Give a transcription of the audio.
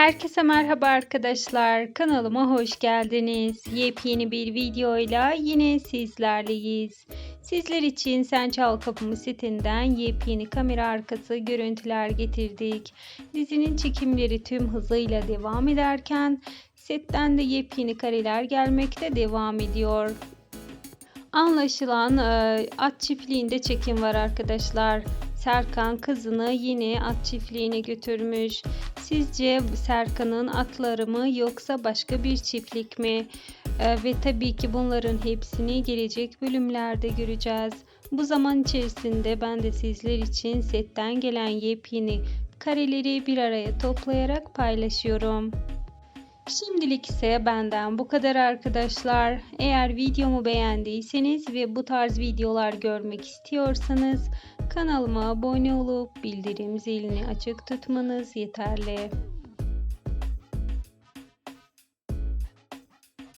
Herkese merhaba arkadaşlar. Kanalıma hoş geldiniz. Yepyeni bir videoyla yine sizlerleyiz. Sizler için Sen Çal Kapımı setinden yepyeni kamera arkası görüntüler getirdik. Dizinin çekimleri tüm hızıyla devam ederken setten de yepyeni kareler gelmekte devam ediyor. Anlaşılan e, at çiftliğinde çekim var arkadaşlar. Serkan kızını yine at çiftliğine götürmüş. Sizce Serkan'ın atları mı yoksa başka bir çiftlik mi? E, ve tabii ki bunların hepsini gelecek bölümlerde göreceğiz. Bu zaman içerisinde ben de sizler için setten gelen yepyeni kareleri bir araya toplayarak paylaşıyorum. Şimdilik ise benden bu kadar arkadaşlar. Eğer videomu beğendiyseniz ve bu tarz videolar görmek istiyorsanız kanalıma abone olup bildirim zilini açık tutmanız yeterli.